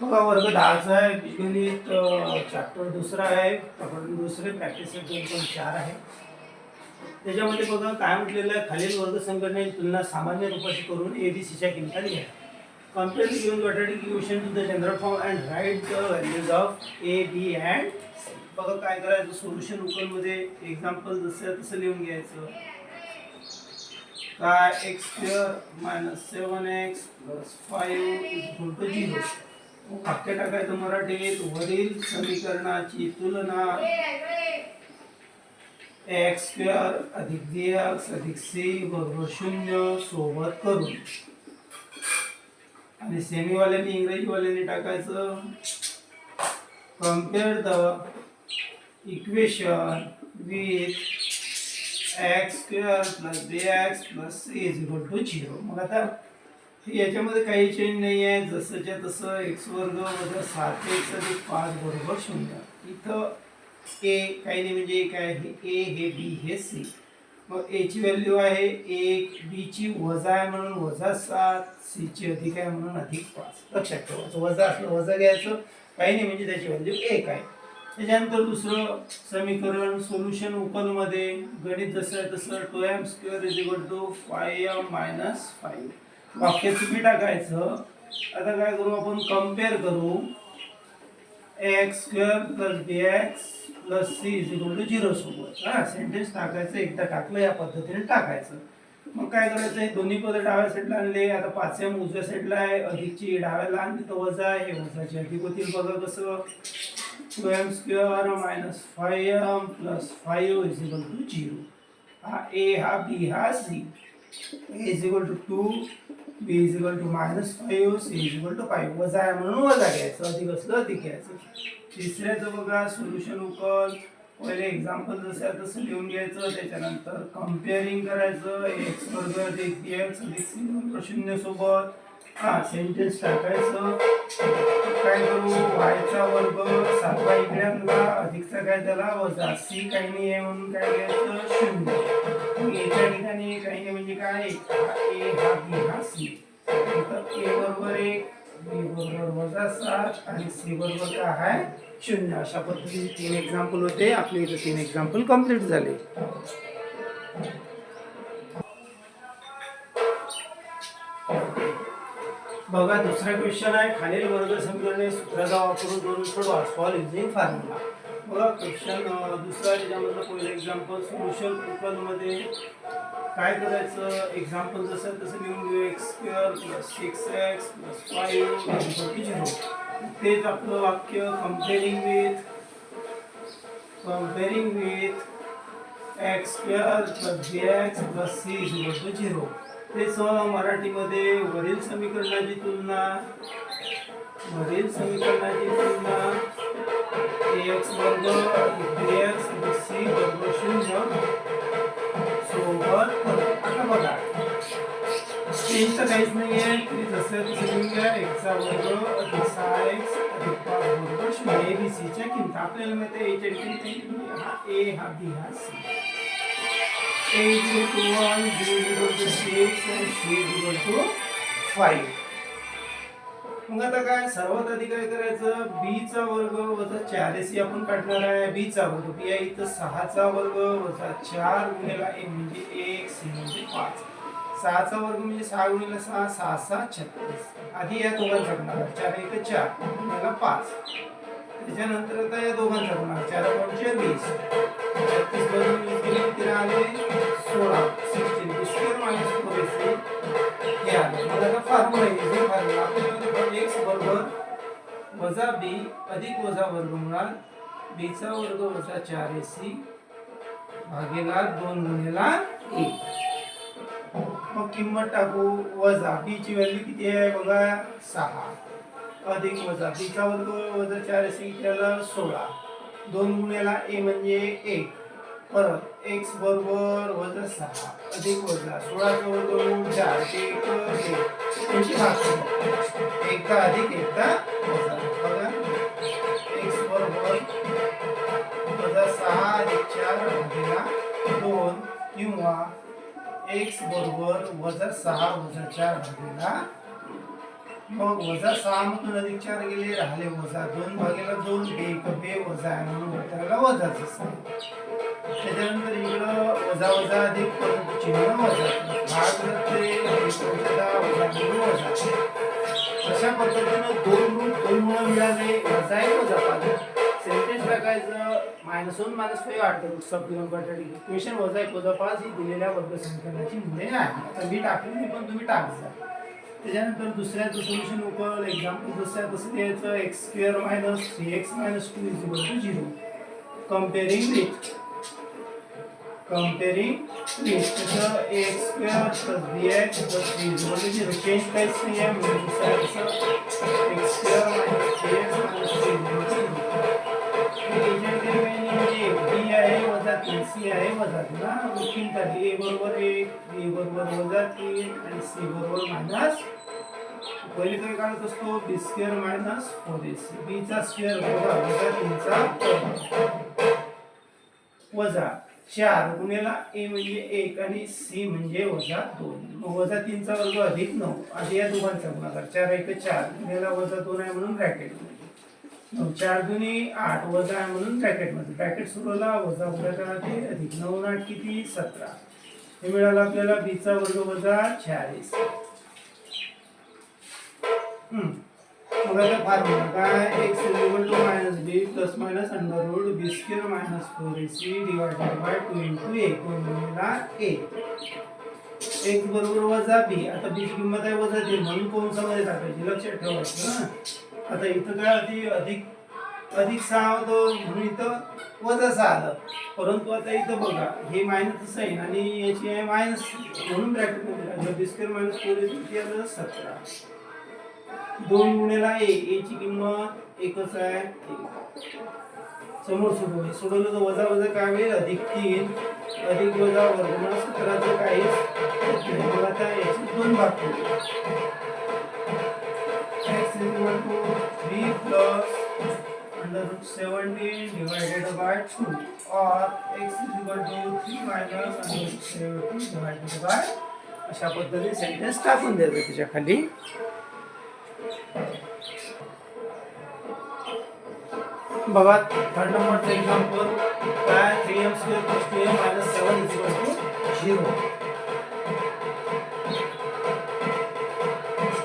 बघा वर्ग दहाचा आहे. बीजगणित चॅप्टर दुसरा आहे. आपण दुसरे प्रॅक्टिस दोन पण चार आहे. त्याच्यामध्ये बघा काय म्हटलेलं आहे? खालील वर्ग संघटनेची तुलना सामान्य रूपाशी करून ए बी सीच्या किमता लिहा compare the given quadratic equation to the general form and write the values of a b बघा काय करायचं? सोल्युशन उकलमध्ये एक्झाम्पल जसं तसं लिहून घ्यायचं. काय x square minus seven x plus five is to zero वाक्य टाकायचं मराठीत वरील समीकरणाची तुलना एक्स स्क्वेअर अधिक बी एक्स अधिक सी बरोबर शून्य सोबत करून. आणि सेमीवाल्यांनी इंग्रजीवाल्यांनी टाकायचं compare the equation with x square plus b x plus c is equal to zero मग आता याच्यामध्ये काही चेंज नाही आहे. जसंच्या तसं एक्स वर्ग वजा सात एक्स अधिक पाच बरोबर शून्य. इथं ए काही नाही म्हणजे एक आहे. हे ए हे बी हे सी मग ए ची व्हॅल्यू आहे एक बीची वजा आहे म्हणून वजा सात सी ची अधिक आहे म्हणून अधिक पाच. लक्षात ठेवायचं वजा असलं वजा घ्यायचं काही नाही म्हणजे त्याची व्हॅल्यू एक आहे. त्याच्यानंतर दुसरं समीकरण सोल्युशन उकलमध्ये गणित जसं आहे तसं two m square is equal to five m minus five वाक्य तुम्ही टाकायचं. आता काय करू आपण? कंपेअर करू. X square plus b x plus c is equal to zero सोबत. हा सेंटेन्स टाकायचं एकदा टाकलं या पद्धतीने टाकायचं. मग काय करायचं हे दोन्ही पद डाव्या साईडला आणले. आता पाच एम उजव्या साईडला आहे. अधिकची डाव्याला आणली तर वजा आहे. हे वजाची अधिक होतील बघा कसं. Two m square minus five m plus five is equal to zero हा ए हा बी हा c a is equal to two b is equal to minus five c is equal to five वजा आहे म्हणून वजा घ्यायचं. अधिक असलं अधिक घ्यायचं. तिसऱ्याचं बघा सोल्युशन उकल. पहिले एक्झाम्पल जसं आहे तसं लिहून घ्यायचं. त्याच्यानंतर कम्पेअरिंग करायचं. एक्स वर्ग अधिक पी एक्स अधिक सी वर्ग शून्यसोबत हा सेंटेन्स टाकायचं. काय करू? वायचा वर्ग सातवा इकडे आणला. अधिकचा काय त्याला? वजा. सी काही नाही आहे म्हणून काय घ्यायचं? शून्य. ठिकाणी काही नाही म्हणजे काय ए हा बी हा सी ए बरोबर एक बी बरोबर वजा सात आणि सी बरोबर काय आहे शून्य अशा पद्धतीने तीन एक्झाम्पल होते आपले इथे तीन एक्झाम्पल कंप्लीट झाले बघा दुसरा क्वेश्चन आहे खालील वर्ग समीकरणे सूत्राचा वापरून करून सोडवा सॉल्व युझिंग फॉर्म्युला क्वेश्चन दुसरा याच्यामधलं पहिलं एक्झाम्पल सोल्युशनमध्ये काय करायचं? एक्झाम्पल जसं तसं लिहून घेऊ x square plus six x plus five zero तेच आपलं वाक्य. Comparing with comparing with x square plus b x plus c zero to zero तेच मराठीमध्ये वरील समीकरणाची तुलना वरील समीकरणाची तुलना एक्स वर्ग बी एक्स सी बरोबर शून्य सोबत करू. आता बघा चेंज तर काहीच नाही आहे तुम्ही जसं तसं लिहून घ्या एक्सचा वर्ग अधिक सहा एक्स अधिक पाच बरोबर शून्य ए बी सीच्या किंमत आपल्याला माहिती आहे एच्या किंमत हा ए हा बी हा c A is equal to 1, B is equal to 6, and C is equal to 5. मग आता काय सर्वात आधी काय करायचं? बी चा वर्ग वजा चार सी आपण काढणार आहे. बी चा वर्ग बी आहे इथं सहाचा वर्ग वजा चार गुणेला एक म्हणजे एक सी म्हणजे पाच. सहाचा वर्ग म्हणजे सहा गुणिला सहा सहा सहा छत्तीस. आधी या दोघांचा गुणाकार चार एक चार गुणिला पाच. त्याच्यानंतर आता या दोघांचा गुणाकार चार पंचे वीस. छत्तीस मधून वीस गेले आले सोळा. Sixteen square minus four ac हे आलं. मग आता फॉर्म्युला वजा बी अधिक वजा वर्गमुळात बीचा वर्ग वजा चार ए सी भागेला दोन गुणेला एक मग किंमत टाकू वजा बीची ची व्हॅल्यू किती आहे बघा? सहा. अधिक वजा बीचा वर्ग वजा चार एसी किती आलं सोळा. दोन गुणेला ए म्हणजे एक. परत एक्स बरोबर वजा सहा. अधिक वजा सोळाचा वर्ग चार एक एक. एकदा अधिक एकदा वजा. किंवा एक्स बरोबर वजा सहा वजा चार भागिला. मग वजा सहा मधून अधिक चार गेले राहिले वजा दोन भागेला दोन एक बे वजा आहे म्हणून उत्तराला वजाच त्याच्यानंतर इकडं वजा वजा अधिक परंतु चिन्ह वजा. भाग वजा अशा पद्धतीनं दोन गुण दोन मुळे मिळाले वजा एक वजा पाहिजे. टाकायचं मायनस वन मायनस फाईव्ह आठ सब इक्वेशन वजा एक वजा पाच ही दिलेल्या वर्ग संख्याची मुले आहे आता मी टाकली मी पण तुम्ही टाकजा त्याच्यानंतर दुसऱ्याचं सोल्युशन उकल एक्झाम्पल दुसऱ्या कसं द्यायचं x square minus three x minus two is equal to zero comparing with comparing with त्याचं x square plus b x plus three is equal to zero change काहीच नाही आहे म्हणजे दुसऱ्या एक्स स्क्वेअर मायनस वजा तीन तीन झाली ए बरोबर एक ए बरोबर वजा तीन आणि सी बरोबर मायनस. पहिले काय काढत असतो? B square minus four a c. बीचा स्क्वेअर वजा वजा तीनचा वजा चार गुणेला ए म्हणजे एक आणि सी म्हणजे वजा दोन. वजा तीनचा वर्ग अधिक नऊ. आधी या दोघांचा गुणाकार. चार एक चार. गुणेला वजा दोन आहे म्हणून ब्रॅकेट. चार दुनी आठ वजा आहे म्हणून ब्रॅकेटमध्ये ब्रॅकेट सुरूला वजा उद्या ते अधिक नऊ आठ किती? सतरा. हे मिळालं आपल्याला बीचा वर्ग वजा चाळीस. मग आता फॉर्म्युला काय x equal to minus b plus minus under root b square minus four a c divided by two into a कोण गुणिला ए एक्स बरोबर वजा बी आता बीची किंमत आहे वजा तीन. म्हणून कोणसा मध्ये टाकायची लक्षात ठेवायचं ना. आता इथं काय होती? अधिक अधिक सहा होतं म्हणून इथं वजा सहा आलं. परंतु आता इथं बघा हे मायनस साईन आणि याची आहे मायनस म्हणून ब्रॅकेटमध्ये बी स्क्वेअर मायनस फोर किती आलं सतरा. दोन गुणेला ए याची किंमत एकच आहे समोर सोडवले सोडवलं तर वजा वजा काय होईल? अधिक तीन. अधिक वजा वर्गमूळ सतराचं काहीच होत याचे दोन भाग करू. 3 plus under root 17 divided by 2 or x is equal to 3 minus under root 17 divided by अशा पद्धतीने सेंटेन्स टाकून द्यायचं त्याच्याखाली बघा थर्ड नंबरचं एक्झाम्पल काय? Three m square plus two m minus seven is equal to zero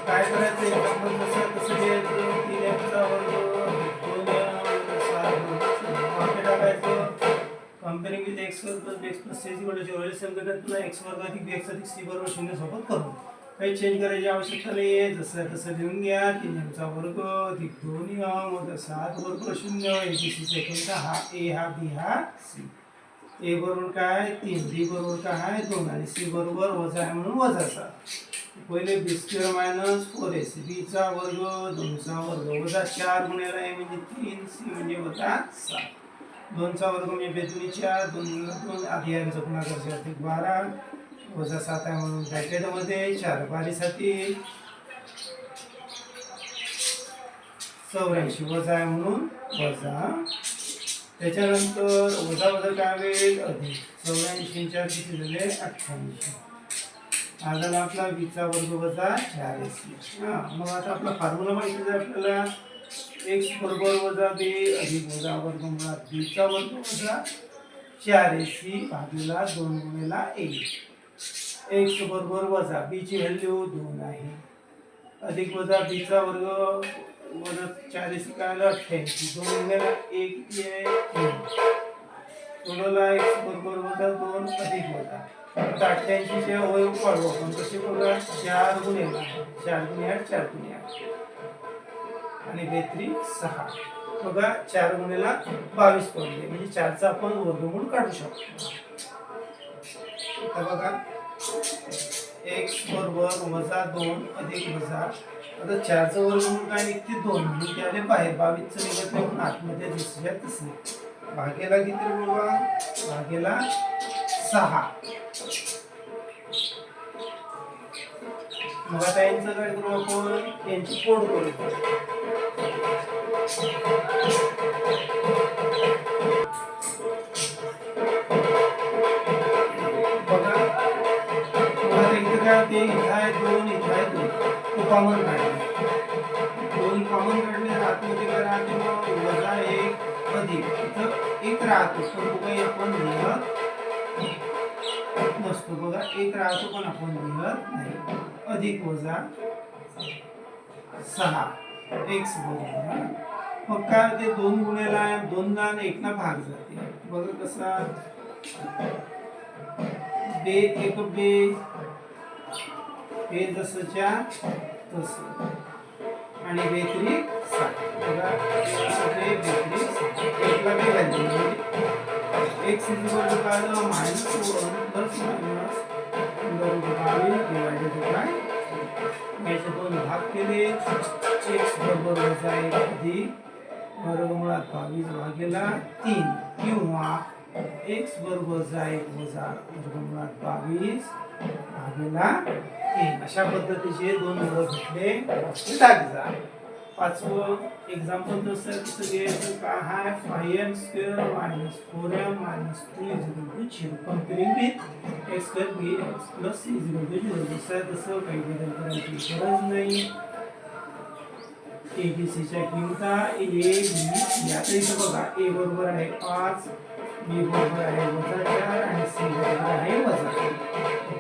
काय करायचं? एक्झाम्पल कम्पेरिंग विथ एक्स वर्ग plus x plus c equal to zero समीकरण पुन्हा एक्स वर्ग अधिक बी एक्स अधिक सी बरोबर शून्य सोबत करू। काही चेंज करायची आवश्यकता नाही आहे जसं तसं लिहून घ्या तीन एमचा वर्ग अधिक दोन मग सात वर्ग शून्य ए बी सी सेकंडचा हा ए हा बी हा सी ए बरोबर काय तीन बी बरोबर काय आहे दोन आणि सी बरोबर वजा आहे म्हणून वजा सात। पहिले b square minus four a c बीचा वर्ग दोनचा वर्ग वजा चार गुण्याला ए म्हणजे तीन सी म्हणजे वजा सात। दोनचा वर्ग म्हणजे बेदुनी चार दोन दोन आधी यांचा गुणाकार अधिक बारा वजा सात आहे म्हणून ब्रॅकेटमध्ये चार बारीसाठी चौऱ्याऐंशी वजा आहे म्हणून वजा. त्याच्यानंतर वजा वजा काय होईल अधिक चौऱ्याऐंशी चार किती झाले अठ्ठ्याऐंशी हा झाला आपला वीसचा वर्ग वजा चाळीस. हा मग आता आपला फॉर्म्युला माहिती आहे आपल्याला. एक्स बरोबर वजा बी अधिक वजा वर्ग मुळात बीचा वर्ग वजा. चार एसी भागीला दोन गुणेला एक. एक्स बरोबर वजा. बीची व्हॅल्यू दोन आहे. अधिक वजा बीचा वर्ग वजा चाळीस काय कायला अठ्ठ्याऐंशी. दोन गुणेला एक किती आहे सोडवला एक्स बरोबर वजा दोन अधिक वजा. आता अठ्ठ्याऐंशीचे अवयव पाडू आपण. कसे बघा चार गुणेला. चार गुणे आठ चार गुणे आठ आणि बेत्री सहा. बघा चार गुणेला बावीस पडले म्हणजे चारचा आपण वर्गमूळ काढू शकतो. आता बघा एक्स बरोबर वजा दोन अधिक वजा. आता चारचं वर्गमूळ काय निघते? दोन. म्हणून त्याने बाहेर बावीसचं निघत नाही आतमध्ये दुसऱ्या नाही भागेला किती बघा? भागेला सहा. मग आता यांचं काय करू आपण? यांची कोड करू बघा. इथं आहे दोन इथं आहे दोन. तो कॉमन काढले कॉमन काढले आतमध्ये राहते वजा एक अधिक. इथं एक राहतो. पण तो आपण लिहत नसतो. बघा एक राहतो पण आपण लिहत नाही. अधिक वजा सहा. एक्स बरोबर. मग काय ते दोन गुणेला दोन आणि एक ना भाग जाते. बघा कसा बे एक बे हे जसंच्या तस. आणि बेकरी साठ. बघा एकला बे व्हॅल्यू म्हणजे x is equal minus plus minus बावीस डिवायडेड बाय याचे दोन भाग केले. एक बरोबर वजा एक अधिक वर्गमुळात बावीस भागेला तीन किंवा एक्स बरोबर वजा एक वजा वर्गमुळात बावीस भागेला तीन. अशा पद्धतीचे दोन वर्ग घेतले. जा. पाचवं एक्झाम्पल जसं सगळे का? हाय five m square minus four m minus two is to zero comparing with x square b x plus is equal to zero दुसरं तसं काही बदल करायची गरज नाही. एबीसीच्या बी ए बी सी इथं बघा. ए बरोबर आहे पाच बी बरोबर आहे वजा चार आणि सी बरोबर आहे वजा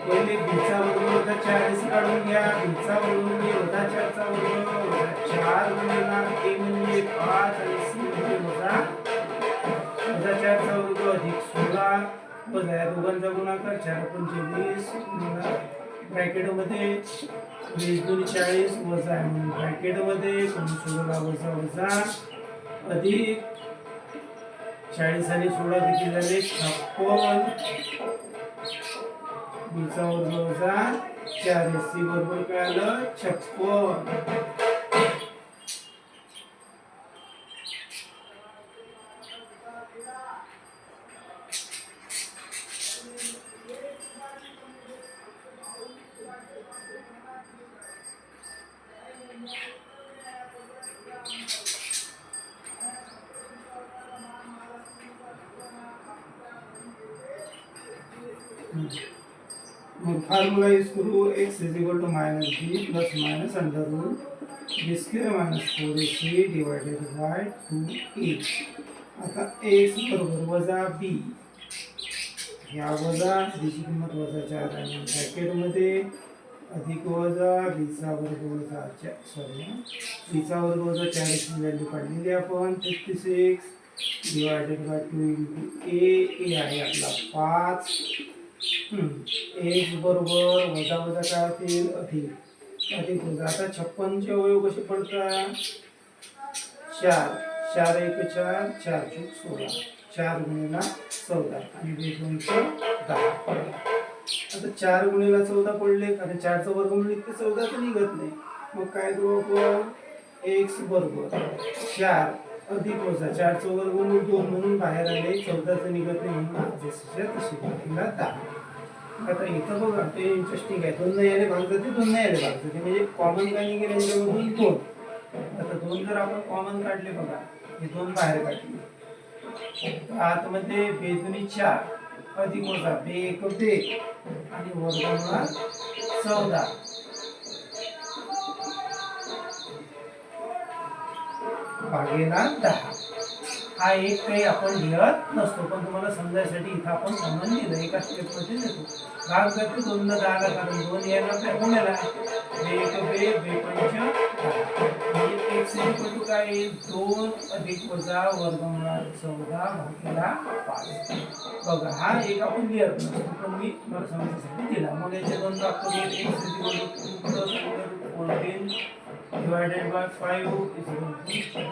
पहिले बीचा वर्ग वजा चार असं काढून घ्या. बीचा वर्ग म्हणजे वजा चारचा वर्ग वजा चार गुणिला ए म्हणजे पाच आणि सी म्हणजे वजा वजा चारचा वर्ग अधिक सोळा. वजा या दोघांचा गुणाकार चार पंचवीस ब्रॅकेटमध्ये वीस दोन चाळीस वजा आहे म्हणून ब्रॅकेटमध्ये सोळा वजा वजा अधिक चाळीस आणि सोळा किती झाले? छप्पन. बीचा वर्ग वजा चार सी बरोबर काय आलं छप्पन. मग यूज करू x is equal to minus b plus minus under root b square minus four a c divided by two a आता एक्स बरोबर वजा बी ह्या वजा बीची किंमत वजा चार आणि ब्रॅकेटमध्ये अधिक वजा बीचा वर्ग वजा चार सॉरी बीचा वर्ग वजा चाळीसची व्हॅल्यू काढलेली आपण fifty six divided by two into a a आहे आपला पाच. एक बरोबर वजा वजा काय होतील अधिक. अधिक वजा. आता छप्पनचे अवयव कसे पडतात? चार. चार एक चार चार चूक सोळा. चार गुणेला चौदा. आणि वीस दोनशे दहा पडला. आता चार गुणेला चौदा पडले. कारण चारचं वर्ग म्हणले ते चौदा तर निघत नाही. मग काय करू आपण? एक्स बरोबर. चार. अधिक वजा. चारचं वर्ग म्हणून दोन म्हणून बाहेर आले. चौदाचं निघत नाही म्हणून जसं तशी बाकीला दहा. आता इथं बघा ते इंटरेस्टिंग आहे. दोन म्हणजे नाही आले भाग जाते दोन नाही आले भाग जाते म्हणजे कॉमन काय निघेल यांच्यामधून दोन. आता दोन जर आपण कॉमन काढले बघा हे दोन बाहेर काढले. आतमध्ये म्हणजे बेदुनी चार अधिक वजा बे एक बे आणि वर्गमुळात चौदा. भागेला दहा. हा एक काही आपण लिहत नसतो पण तुम्हाला समजायसाठी इथं आपण कॉमन लिहिलं एका स्टेपमध्ये देतो भाग करते दोन न दहाला कारण दोन यायला काय गुन्ह्याला बे एक बे बे पंच दहा. म्हणजे काय दोन अधिक वजा वर्गमुळात चौदा भागीला पाच बघा हा एक आपण लिहत नसतो पण मी मला समजायसाठी दिला मग याचे दोन भाग करून एक senti fourteen divided by 5 is equal to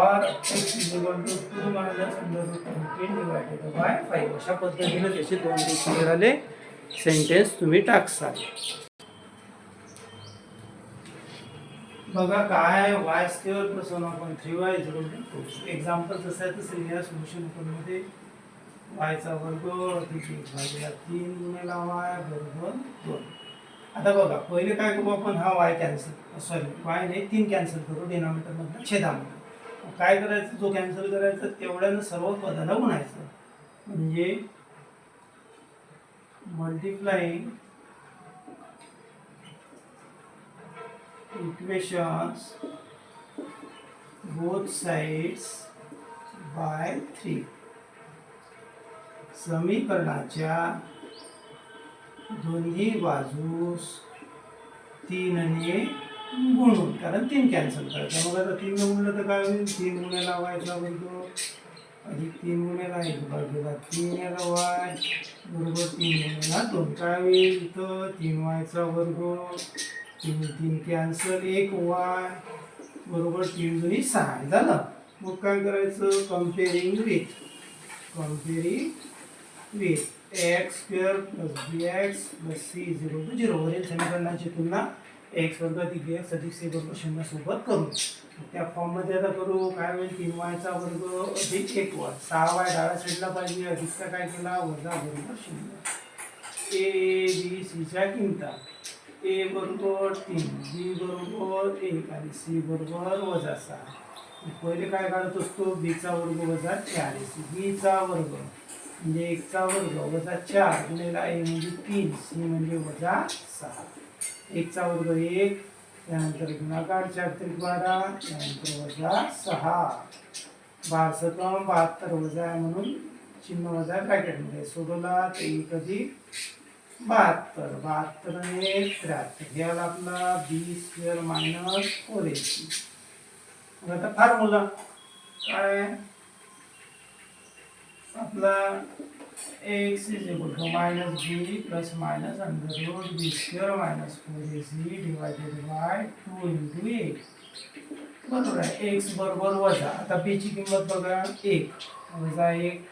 or x is equal to 2 minus under root 15 divided by 5 अशा पद्धतीने त्याचे दोन क्लिअर आले सेंटेन्स तुम्ही टाकसाल. बघा काय वाय स्क्वेअर प्लस वन आपण three y zero two example जसं आहे तसं या सोल्युशनमध्ये वायचा वर्ग अधिक भागीला तीन गुणेला वाय बरोबर दोन. आता बघा पहिले काय करू आपण? हा वाय कॅन्सल सॉरी वाय नाही तीन कॅन्सल करू डिनॉमिनेटर छेदामध्ये. काय करायचं? जो कॅन्सल करायचा तेवढ्यानं सर्व पदाला म्हणायचं म्हणजे multiplying equations both sides by three समीकरणाच्या दोन्ही बाजूस तीनने गुणून कारण तीन कॅन्सल करायचं. मग आता तीन गुणलं तर काय होईल? तीन गुण्याला वायचा बोलतो. अधिक तीन गुण्याला एक बाजूला तीन याला वाय. बरोबर तीन गुन्ह्याला दोन. काय होईल? तर तीन वायचा वर्ग. तीन तीन कॅन्सल एक वाय. बरोबर तीन जुनी सहा. झालं. मग काय करायचं? Comparing with comparing with x square plus b x plus c zero to zero वरील समीकरणाची तुलना एक्स वर्ग अधिक बी एक्स अधिक सी बरोबर शून्य सोबत करू. त्या फॉर्ममध्ये आता करू. काय होईल? तीन वायचा वर्ग अधिक एक वाय सहा वाय डाव्या साईडला पाहिजे. अधिकचा काय केला? वजा बरोबर शून्य. ए बी सीच्या किंमता. ए बरोबर तीन. बी बरोबर एक आणि सी बरोबर वजा सहा. पहिले काय काढत असतो? बीचा वर्ग वजा चार बीचा वर्ग म्हणजे एकचा वर्ग वजा चार गुणेला ए म्हणजे तीन सी म्हणजे वजा सहा. एकचा वर्ग एक त्यानंतर गुणाकार चार त्रिक बारा त्यानंतर वजा सहा. बार सतम बहात्तर वजा आहे म्हणून चिन्ह वजा ब्रॅकेटमध्ये सोडवला ते एक अधिक बहात्तर. बहात्तर एक त्र्याहत्तर. हे आला आपला b square minus four ac c मग आता काय? आहे? आपला x is equal to minus b plus minus under root b square minus four a c divided by two into a बरोबर आहे. एक्स बरोबर वजा. आता बीची किंमत बघा. एक. वजा एक.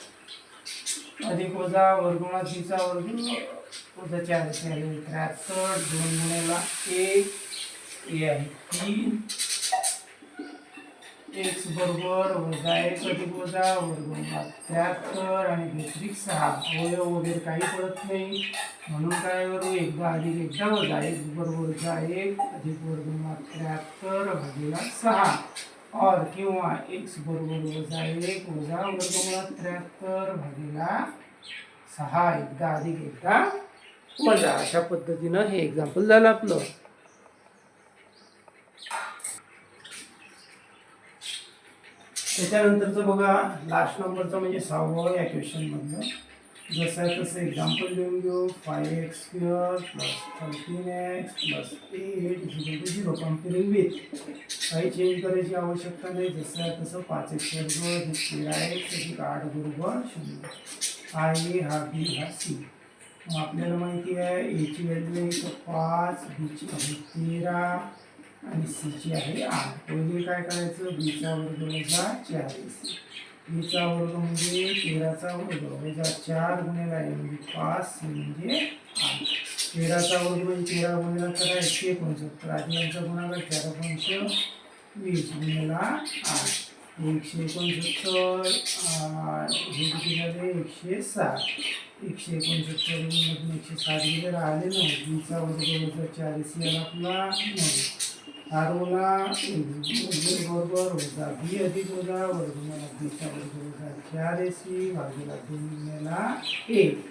अधिक वजा वर्गुणा तीचा वर्ग वजा चार. त्र्याहत्तर. दोन गुणेला एक. ए आहे तीन. एक्स बरोबर वजा एक अधिक वजा वर्गमुळात त्र्याहत्तर आणि व्यतिरिक्त सहा अवयव वगैरे काही पडत नाही. म्हणून काय करू? एकदा अधिक एकदा वजा. एक बरोबर वजा एक अधिक वर्गमा त्र्याहत्तर भागीला सहा. और किंवा एक्स बरोबर वजा एक वजा वर्गमुळात त्र्याहत्तर भागीला सहा. एकदा अधिक एकदा वजा. अशा पद्धतीनं हे एक्झाम्पल झालं आपलं. त्याच्यानंतरचं बघा लास्ट नंबरचं म्हणजे सहावं या क्वेश्चनमधलं जसं आहे तसं एक्झाम्पल देऊन घेऊ. Five x square plus thirteen x plus eight zero to zero comparing with काही चेंज करायची आवश्यकता नाही. जसं आहे तसं पाच एक बरोबर तेरा एक्स अधिक आठ बरोबर शून्य. हा ए हा बी हा सी मग आपल्याला माहिती आहे एची व्हॅल्यू आहे पाच बीची आहे तेरा. आणि सीची आहे आठ पहिले काय करायचं? बीचा वर्ग वजा चार बीचा वर्ग म्हणजे तेराचा वर्ग वजा चार गुणेला आहे म्हणजे पाच सी म्हणजे आठ. तेराचा वर्ग म्हणजे तेरा गुणेला तर एकशे एकोणसत्तर. आधी यांचा गुणाकार चार पंच वीस गुणेला आठ. एकशे एकोणसत्तर हे किती झाले एकशे साठ एकशे एकोणसत्तर एकशे साठ गेले राहिले नाही बीचा वर्ग वजा चार सी आला आपला नऊ. आरोला बरोबर वजा बी अधिक वजा वर्गमुळा बीचा वर्ग वजा चार ए सी भागीला मेला एक.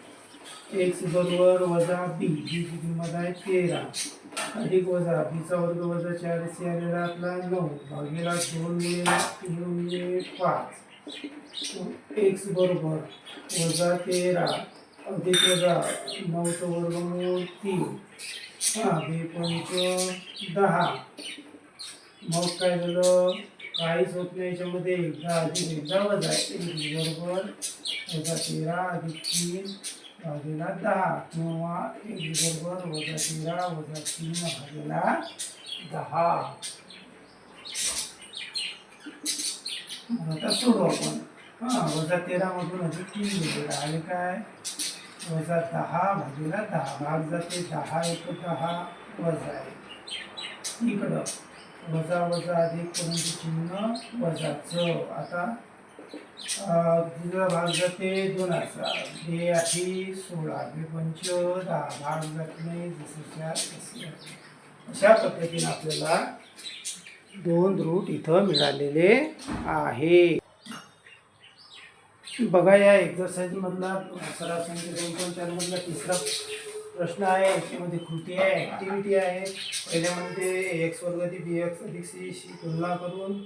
एक्स बरोबर वजा बी. बीची किंमत आहे तेरा. अधिक वजा बीचा वर्ग वजा चार ए सी आलेला आपला नऊ. भागीला दोन गुणिले तीन गुणिले पाच. एक्स बरोबर वजा तेरा. अधिक वजा नऊचं वर्गमूळ तीन. हा पंच दहा. मग काय झालं? काहीच होत नाही याच्यामध्ये. एकदा अधिक एकदा वजा. एक बरोबर. वजा तेरा अधिक तीन भागेला दहा. किंवा एक बरोबर वजा तेरा वजा तीन भागेला दहा. आता सोडू आपण. हां वजा तेरामधून अधिक तीन घेतलेला आहे. काय? वजा दहा भागीला दहा. भाग जाते दहा एक दहा वजा आहे इकडं. वजा वजा अधिक परंतु चिन्ह वजाचं आता दुसरा भाग जाते दोनाचा बे आठी सोळा. बे पंच दहा. भाग जात नाही जसंच्या अशा पद्धतीने आपल्याला दोन रूट इथं मिळालेले आहे. बघा या एक्झरसाईजमधला सरासरी दोन पॉईंट तिसरा प्रश्न आहे याच्यामध्ये कृती आहे ॲक्टिव्हिटी आहे. पहिल्यामध्ये एक्स वर्ग ती बी एक्स अधिक सीशी तुलना करून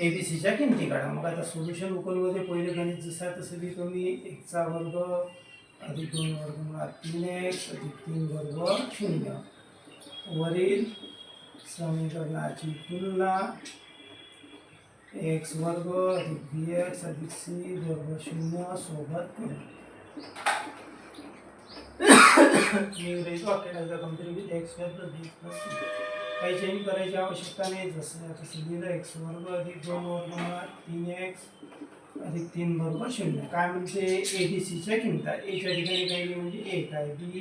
ए बी सीच्या किमती काढा. मग आता सोल्युशन उकलमध्ये पहिले गणित जसं आहे तसं लिहितो मी. एकचा वर्ग अधिक दोन वर्ग मुळात तीन एक्स अधिक तीन वर्ग शून्य. वरील समीकरणाची तुलना एक्स वर्ग अधिक बी एक्स अधिक सी वर्ग शून्य सोबत इंग्रजी वाक्याला compare with x square plus plus काही चेंज करायची आवश्यकता नाही जसं आता लिहिलं एक्स वर्ग अधिक दोन वर्ग तीन एक्स अधिक तीन बरोबर शून्य. काय म्हणजे ए बी सीच्या किमता. एच्या ठिकाणी काही म्हणजे एक आहे बी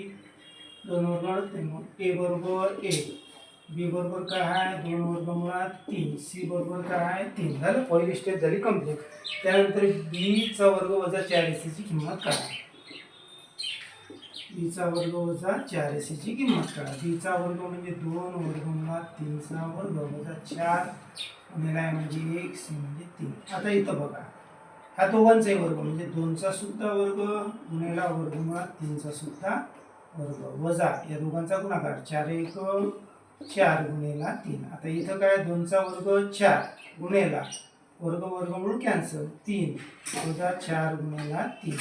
दोन वर्ग तीन. ए बरोबर एक बी बरोबर काय आहे? दोन वर्ग मुळात तीन. सी बरोबर काय आहे? तीन. झालं? पहिली स्टेप झाली कंप्लीट त्यानंतर बीचा म्हणजे वर्ग वजा चार एसीची किंमत काढा. बीचा वर्ग वजा चार एसीची किंमत काढा. बीचा वर्ग म्हणजे दोन वर्ग मुळात तीनचा वर्ग वजा चार. गुणिले आहे म्हणजे एक सी म्हणजे तीन. आता इथं बघा. हा दोघांचाही वर्ग म्हणजे दोनचा सुद्धा वर्ग गुणिला वर्ग मुळात तीनचा सुद्धा वर्ग. वजा. या दोघांचा गुणाकार. चार एक चार गुणेला तीन. आता इथं काय? दोनचा वर्ग चार गुणेला. वर्ग वर्ग म्हणून कॅन्सल तीन. वजा चार गुणेला तीन.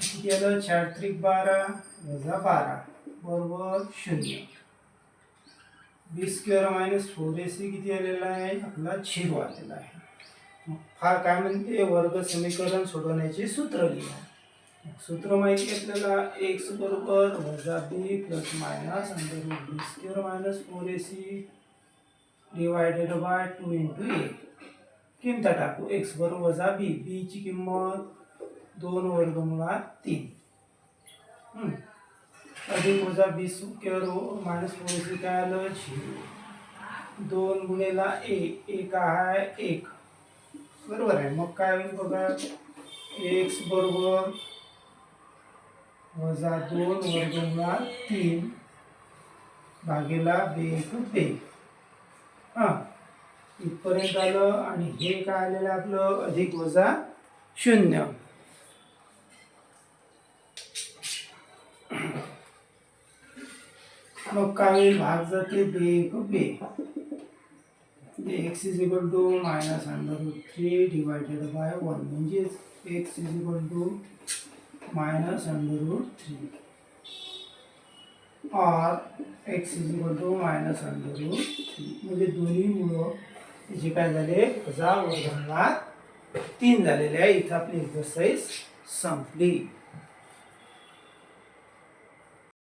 किती आलं? चार त्रिक बारा वजा बारा. बरोबर शून्य. B square minus four a c किती आलेला आहे? आपला झिरो आलेला आहे. फार काय म्हणते? वर्ग समीकरण सोडवण्याचे सूत्र लिहा. सूत्र माहिती आपल्याला एक्स बरोबर वजा b plus minus under root b square minus four a c divided by two into a किंमत टाकू? एक्स बरोबर वजा बी बीची किंमत दोन वर्गमुळात तीन. हम्म. अधिक वजा b square minus four a c काय आलं? झिरो. दोन गुणेला ए एक आहे एक. बरोबर आहे. मग काय होईल बघा? एक्स बरोबर वजा दोन वर्गमुळात तीन भागेला बेक एक बे हां. इथपर्यंत आलं आणि हे काय आलेलं आपलं? अधिक वजा शून्य. मग काय भाग जाते बे. एक बे x is equal to minus under three divided by one म्हणजेच x is equal to minus under root 3 or x is equal to minus under root three. म्हणजे दोन्ही मुळं जे काय झाले? वजा वर्गमूळात तीन झालेले आहे. इथं आपली एक्सरसाइज संपली.